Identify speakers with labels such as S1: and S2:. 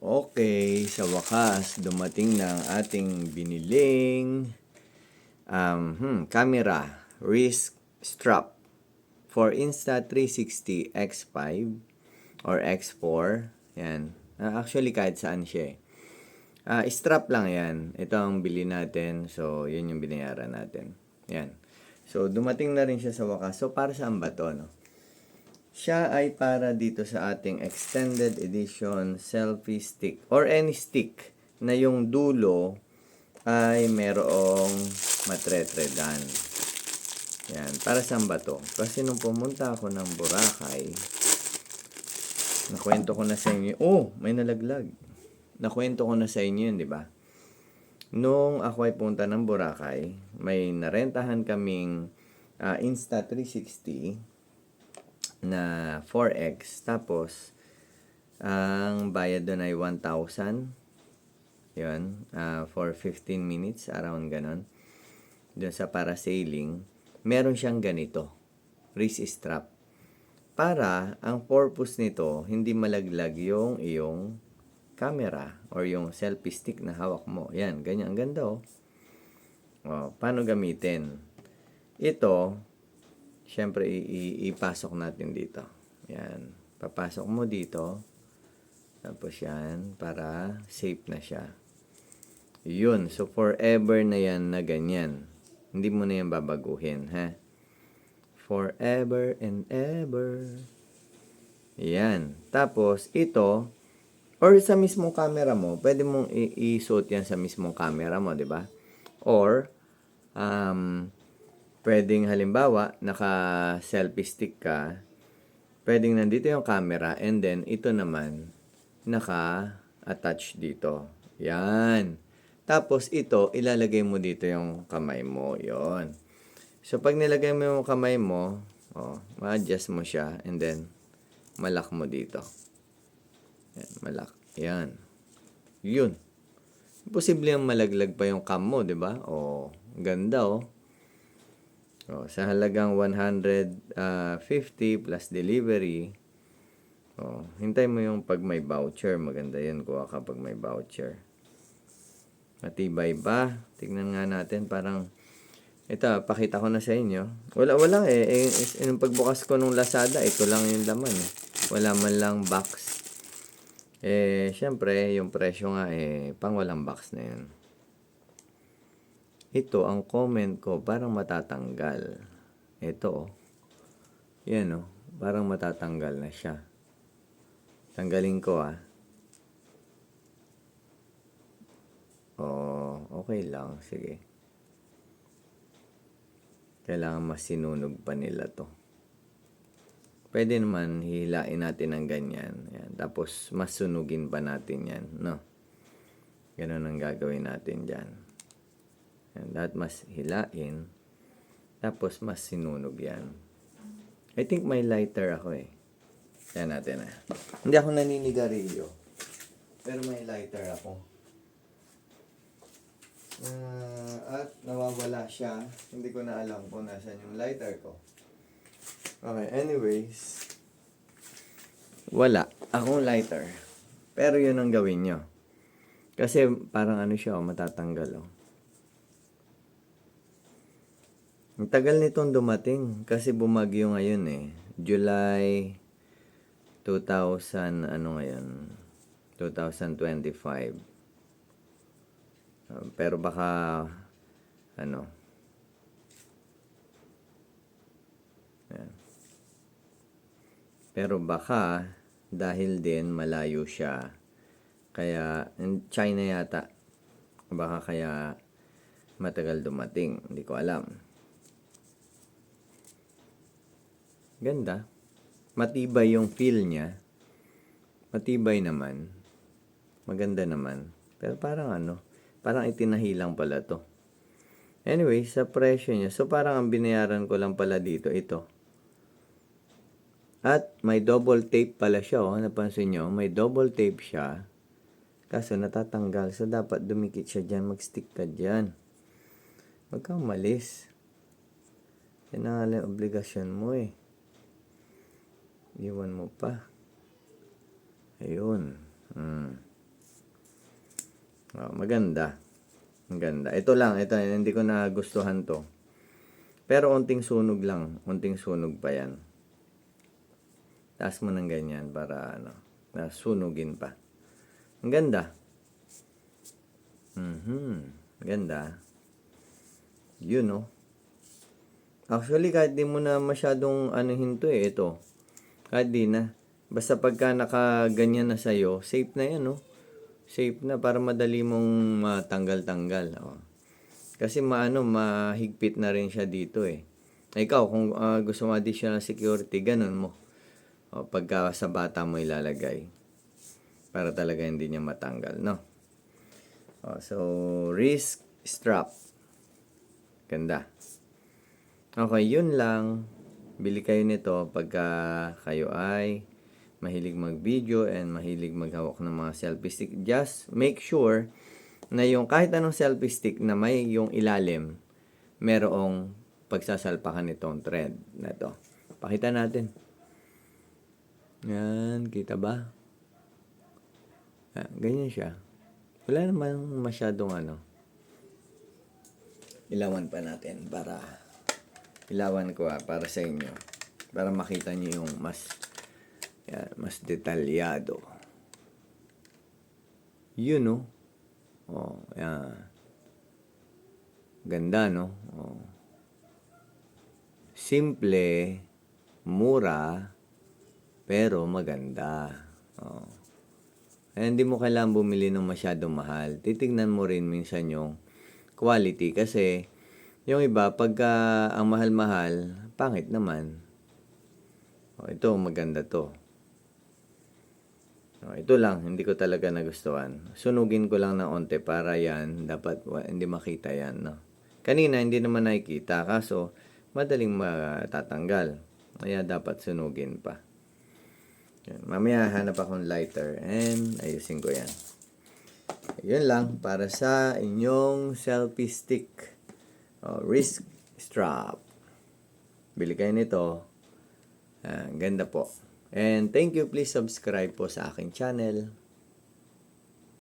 S1: Okay, sa wakas, dumating na ang ating biniling um, hmm, camera wrist strap for Insta360 X5 or X4. Yan. Ah, actually, kahit saan siya eh. Ah, strap lang yan. Ito ang bili natin. So, yun yung binayaran natin. Yan. So, dumating na rin siya sa wakas. So, para saan ba to, no? Siya ay para dito sa ating extended edition selfie stick or any stick na yung dulo ay merong matretredan. Yan. Para saan ba to? Kasi nung pumunta ako ng Boracay, nakwento ko na sa inyo. Oh, may nalaglag. Nakwento ko na sa inyo yun, di ba? Nung ako ay punta ng Boracay, may narentahan kaming ah, Insta360 na 4X. Tapos, ang bayad doon ay 1,000. Yun. ah, for 15 minutes, around ganon. Doon sa parasailing. Meron siyang ganito. Wrist strap. Para, ang purpose nito, hindi malaglag yung iyong camera or yung selfie stick na hawak mo. Yan, ganyan. Ang ganda oh. Oh, paano gamitin? Ito, syempre ipasok natin dito. Yan. Papasok mo dito. Tapos yan, para safe na siya. Yun. So, forever na yan na ganyan. Hindi mo na yan babaguhin, ha? Forever and ever. Yan. Tapos, ito, or sa mismong camera mo, pwede mong isuot yan sa mismong camera mo, di ba? Or, um, pwedeng halimbawa, naka-selfie stick ka, pwedeng nandito yung camera, and then, ito naman, naka-attach dito. Yan. Tapos, ito, ilalagay mo dito yung kamay mo. Yon. So, pag nilagay mo yung kamay mo, oh, ma-adjust mo siya, and then, malak mo dito. Yan, malak. Yan. Yun. Posible yung malaglag pa yung cam mo, di ba? O, ganda oh. O, sa halagang 150 plus delivery, o, hintay mo yung pag may voucher. Maganda yan kuha kapag may voucher. Matibay ba? Tignan nga natin. Parang, ito, pakita ko na sa inyo. Wala, wala eh. eh is- nung pagbukas ko nung Lazada, ito lang yung laman eh. Wala man lang box. Eh, syempre, yung presyo nga eh, pang walang box na yun. Ito, ang comment ko, parang matatanggal. Ito, oh. Yan, oh. Parang matatanggal na siya. Tanggalin ko, ah. Oh, okay lang. Sige. Kailangan mas sinunog pa nila to. Pwede naman hilain natin ng ganyan. Yan. Tapos mas sunugin pa natin yan. No? Ganun ang gagawin natin dyan. Yan. Lahat mas hilain. Tapos mas sinunog yan. I think may lighter ako eh. Yan natin ah. Hindi ako naninigarilyo. Pero may lighter ako. Ah, at nawawala siya. Hindi ko na alam kung nasan yung lighter ko. Okay, anyways. Wala. Akong lighter. Pero yun ang gawin nyo. Kasi parang ano siya, oh, matatanggal. Oh. Ang tagal nitong dumating. Kasi bumagyo ngayon eh. July 2000, ano ngayon? 2025. Uh, pero baka ano Ayan. pero baka dahil din malayo siya kaya in China yata baka kaya matagal dumating hindi ko alam ganda matibay yung feel niya matibay naman maganda naman pero parang ano Parang itinahilang pala to. Anyway, sa presyo niya. So, parang ang binayaran ko lang pala dito, ito. At may double tape pala siya, oh. Napansin nyo, may double tape siya. Kaso natatanggal. So, dapat dumikit siya dyan. Mag-stick ka dyan. Huwag kang malis. Yan ang obligasyon mo eh. Iwan mo pa. Ayun. Hmm. Oh, maganda. Maganda. Ito lang, ito, hindi ko na gustuhan to. Pero unting sunog lang. Unting sunog pa yan. Taas mo ng ganyan para ano, nasunugin pa. Ang ganda. Mhm. Ganda. Yun, no? Actually, kahit di mo na masyadong anuhin to eh, ito. Kahit di na. Basta pagka nakaganyan na sa'yo, safe na yan, no? Safe na para madali mong matanggal-tanggal. Oh. Kasi maano, mahigpit na rin siya dito eh. Ikaw, kung ah, gusto mo additional security, ganun mo. O, pagka sa bata mo ilalagay. Para talaga hindi niya matanggal, no? O, so, wrist strap. Ganda. Okay, yun lang. Bili kayo nito pagka kayo ay mahilig mag-video and mahilig maghawak ng mga selfie stick. Just make sure na yung kahit anong selfie stick na may yung ilalim, merong pagsasalpakan nitong thread na to. Pakita natin. Yan, kita ba? Ah, ganyan siya. Wala naman masyadong ano. Ilawan pa natin para ilawan ko ah, para sa inyo. Para makita niyo yung mas yan, mas detalyado. Yun, no? Oh, yan. Ganda, no? Oh. Simple, mura, pero maganda. Oh. Eh, hindi mo kailangan bumili ng masyadong mahal. Titignan mo rin minsan yung quality kasi yung iba, pagka ang mahal-mahal, pangit naman. Oh, ito, maganda to. Oh, ito lang, hindi ko talaga nagustuhan. Sunugin ko lang ng onte para yan, dapat hindi makita yan. No? Kanina, hindi naman nakikita, kaso madaling matatanggal. Kaya dapat sunugin pa. Yan. Mamaya hanap akong lighter and ayusin ko yan. Yun lang para sa inyong selfie stick. Oh, wrist strap. Bili kayo nito. Ah, ganda po. And thank you. Please subscribe po sa aking channel.